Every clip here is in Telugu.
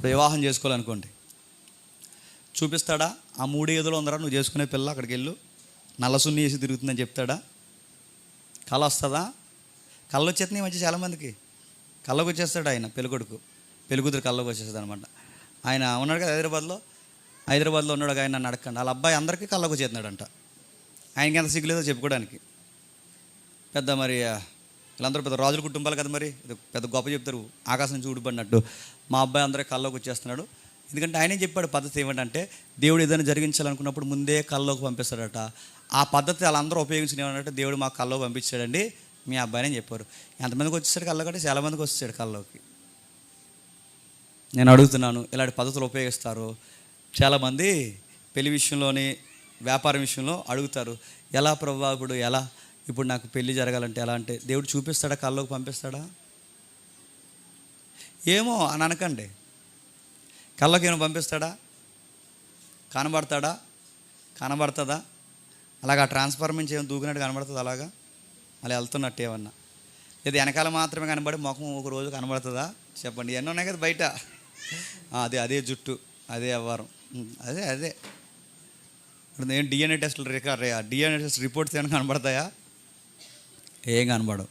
ఇప్పుడు వివాహం చేసుకోవాలనుకోండి. చూపిస్తాడా? ఆ మూడు ఏదులో ఉందరా నువ్వు చేసుకునే పిల్ల అక్కడికి వెళ్ళు. నల్లసున్ని వేసి తిరుగుతుందని చెప్తాడా? కళ వస్తుందా? కళ్ళు వచ్చేస్తున్నాయి మంచి చాలామందికి. కళ్ళకు వచ్చేస్తాడు ఆయన పెళ్ళికొడుకు. పెళ్ళికూతురు కళ్ళకు వచ్చేస్తుంది అనమాట ఆయన ఉన్నాడు కదా హైదరాబాద్లో? హైదరాబాద్లో ఉన్నాడు ఆయన నన్ను అడగండి వాళ్ళ అబ్బాయి అందరికీ కళ్ళకు వచ్చేస్తున్నాడంట. ఆయనకి ఎంత సిగ్గులేదో చెప్పుకోవడానికి. పెద్ద మరి వీళ్ళందరూ పెద్ద రాజుల కుటుంబాలు కదా మరి. ఇది పెద్ద గొప్ప చెప్తారు. ఆకాశం నుంచి ఊడిపడినట్టు. మా అబ్బాయి అందరూ కల్లోకి వచ్చేస్తున్నాడు. ఎందుకంటే ఆయనే చెప్పాడు పద్ధతి ఏమిటంటే దేవుడు ఏదైనా జరిగించాలనుకున్నప్పుడు ముందే కల్లోకి పంపిస్తాడట. ఆ పద్ధతి వాళ్ళందరూ ఉపయోగించిన ఏమంటే దేవుడు మా కల్లో పంపించాడండి. మీ అబ్బాయిని అని చెప్పారు. ఎంతమందికి వచ్చేసాడు కళ్ళకంటే చాలా మందికి వచ్చేసాడు కల్లోకి. నేను అడుగుతున్నాను ఇలాంటి పద్ధతులు ఉపయోగిస్తారు? చాలామంది పెళ్ళి విషయంలోని వ్యాపారం విషయంలో అడుగుతారు. ఎలా ప్రభావ ఇప్పుడు ఎలా? ఇప్పుడు నాకు పెళ్ళి జరగాలంటే ఎలా అంటే దేవుడు చూపిస్తాడా కల్లోకి పంపిస్తాడా? ఏమో అని అనకండి. కళ్ళకి ఏమైనా పంపిస్తాడా? కనబడతాడా? కనబడుతుందా? అలాగా ట్రాన్స్ఫార్మర్ నుంచి ఏమైనా దూకినట్టు కనబడుతుంది అలాగా? అలా వెళ్తున్నట్టు ఏమన్నా. ఇది వెనకాల మాత్రమే కనబడి ముఖం ఒక రోజు కనబడుతుందా? చెప్పండి. ఎన్నో ఉన్నాయి కదా బయట. అదే అదే జుట్టు అదే వ్యవహారం. అదే అదే. ఇప్పుడు ఏం డిఎన్ఏ టెస్టులు రికార్డ్ డిఎన్ఏ టెస్ట్ రిపోర్ట్స్ ఏమైనా కనబడతాయా? ఏం కనబడవు.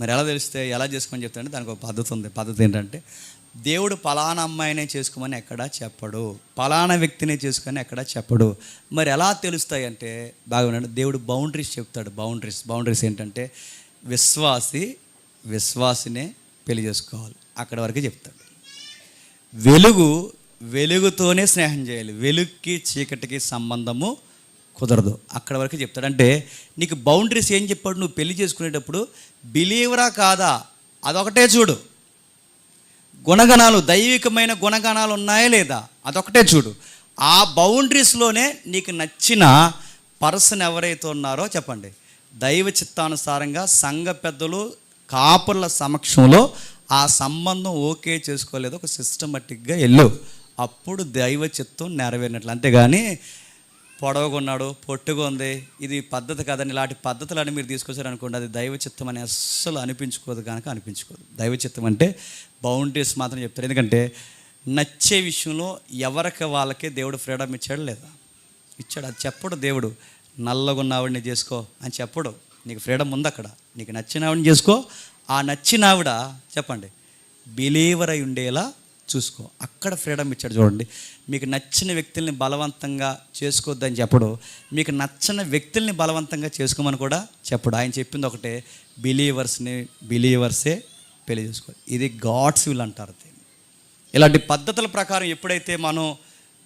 మరి ఎలా తెలిస్తే ఎలా చేసుకోమని చెప్తాడంటే దానికి ఒక పద్ధతి ఉంది. పద్ధతి ఏంటంటే దేవుడు పలానా అమ్మాయినే చేసుకోమని ఎక్కడా చెప్పడు. పలానా వ్యక్తినే చేసుకొని ఎక్కడా చెప్పడు. మరి ఎలా తెలుస్తాయి అంటే బాగా దేవుడు బౌండరీస్ చెప్తాడు. బౌండరీస్ బౌండరీస్ ఏంటంటే విశ్వాసి విశ్వాసినే పెళ్ళి చేసుకోవాలి. అక్కడ వరకు చెప్తాడు. వెలుగు వెలుగుతోనే స్నేహం చేయాలి. వెలుగుకి చీకటికి సంబంధము కుదరదు. అక్కడ వరకు చెప్తాడంటే నీకు బౌండరీస్ ఏం చెప్పాడు? నువ్వు పెళ్ళి చేసుకునేటప్పుడు బిలీవరా కాదా? అదొకటే చూడు. గుణగణాలు దైవికమైన గుణగణాలు ఉన్నాయా లేదా? అదొకటే చూడు. ఆ బౌండరీస్లోనే నీకు నచ్చిన పర్సన్ ఎవరైతే ఉన్నారో చెప్పండి. దైవ చిత్తానుసారంగా సంఘ పెద్దలు కాపుల సమక్షంలో ఆ సంబంధం ఓకే చేసుకోలేదు. ఒక సిస్టమటిక్గా వెళ్ళు. అప్పుడు దైవ చిత్తం నెరవేరినట్లు. అంతేగాని పొడవుగా ఉన్నాడు పొట్టుగా ఉంది. ఇది పద్ధతి కదండి. ఇలాంటి పద్ధతులన్నీ మీరు తీసుకొచ్చారనుకోండి అది దైవ చిత్తం అని అస్సలు అనిపించుకోదు కనుక అనిపించుకోదు. దైవ చిత్తం అంటే బౌండరీస్ మాత్రం చెప్తారు. ఎందుకంటే నచ్చే విషయంలో ఎవరికి వాళ్ళకే దేవుడు ఫ్రీడమ్ ఇచ్చాడు లేదా? ఇచ్చాడు. అది చెప్పడు దేవుడు. నల్లగా ఉన్న ఆవిడని చేసుకో అని చెప్పడు. నీకు ఫ్రీడమ్ ఉంది అక్కడ. నీకు నచ్చిన ఆవిడని చేసుకో. ఆ నచ్చిన ఆవిడ చెప్పండి బిలీవర్ అయి ఉండేలా చూసుకో. అక్కడ ఫ్రీడమ్ ఇచ్చాడు చూడండి. మీకు నచ్చిన వ్యక్తుల్ని బలవంతంగా చేసుకోవద్దని చెప్పడు. మీకు నచ్చిన వ్యక్తుల్ని బలవంతంగా చేసుకోమని కూడా చెప్పడు. ఆయన చెప్పింది ఒకటే బిలీవర్స్ని బిలీవర్సే పెళ్ళి చేసుకో ఇది గాడ్స్ విల్ అంటారు ఇలాంటి పద్ధతుల ప్రకారం ఎప్పుడైతే మనం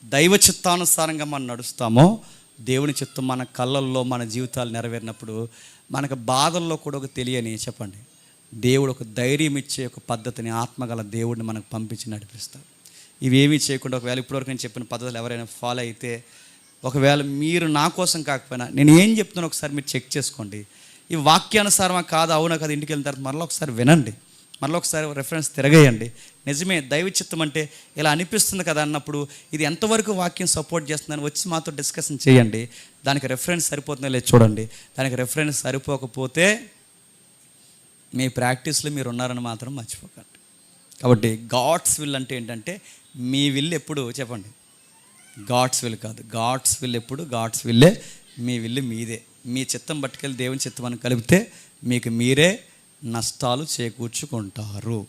దైవ చిత్తానుసారంగా మనం నడుస్తామో దేవుని చిత్తం మన కళ్ళల్లో మన జీవితాలు నెరవేరినప్పుడు మనకు బాధల్లో కూడా ఒక తెలియని చెప్పండి. దేవుడు ఒక ధైర్యం ఇచ్చే ఒక పద్ధతిని ఆత్మగల దేవుడిని మనకు పంపించి నడిపిస్తాడు. ఇవేమీ చేయకుండా ఒకవేళ ఇప్పటివరకు నేను చెప్పిన పద్ధతులు ఎవరైనా ఫాలో అయితే ఒకవేళ మీరు నా కోసం కాకపోయినా నేను ఏం చెప్తున్నాను ఒకసారి మీరు చెక్ చేసుకోండి. ఈ వాక్యానుసారమా కాదు అవునా కాదు ఇంటికి వెళ్ళిన తర్వాత మరలా ఒకసారి వినండి. మరలా ఒకసారి రెఫరెన్స్ తిరగేయండి. నిజమే దైవ చిత్తం అంటే ఇలా అనిపిస్తుంది కదా అన్నప్పుడు ఇది ఎంతవరకు వాక్యం సపోర్ట్ చేస్తుందని వచ్చి మాతో డిస్కషన్ చేయండి. దానికి రెఫరెన్స్ సరిపోతుందో లేదు చూడండి. దానికి రెఫరెన్స్ సరిపోకపోతే మీ ప్రాక్టీస్లో మీరు ఉన్నారని మాత్రం మర్చిపోకండి. కాబట్టి గాడ్స్ విల్ అంటే ఏంటంటే మీ విల్ ఎప్పుడు చెప్పండి. గాడ్స్ విల్ కాదు. గాడ్స్ విల్ ఎప్పుడు గాడ్స్ విల్లే మీ విల్లు మీదే. మీ చిత్తం పట్టుకెళ్ళి దేవుని చిత్తం అని కలిపితే మీకు మీరే నష్టాలు చేకూర్చుకుంటారు.